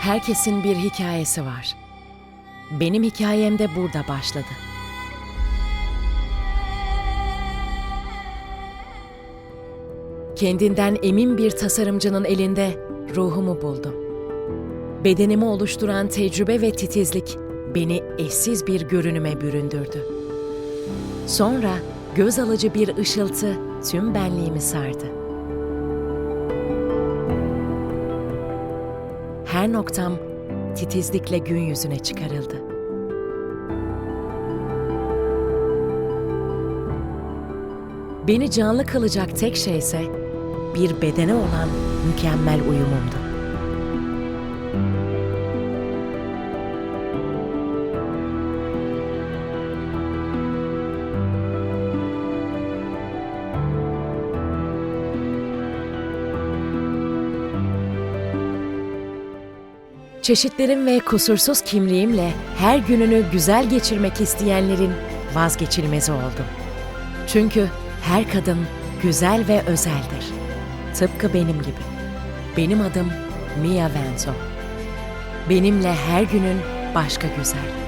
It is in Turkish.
Herkesin bir hikayesi var. Benim hikayem de burada başladı. Kendinden emin bir tasarımcının elinde ruhumu buldum. Bedenimi oluşturan tecrübe ve titizlik beni eşsiz bir görünüme büründürdü. Sonra göz alıcı bir ışıltı tüm benliğimi sardı. Her noktam titizlikle gün yüzüne çıkarıldı. Beni canlı kılacak tek şey ise bir bedene olan mükemmel uyumumdu. Çeşitlerim ve kusursuz kimliğimle her gününü güzel geçirmek isteyenlerin vazgeçilmezi oldum. Çünkü her kadın güzel ve özeldir. Tıpkı benim gibi. Benim adım Mia Vento. Benimle her günün başka güzel.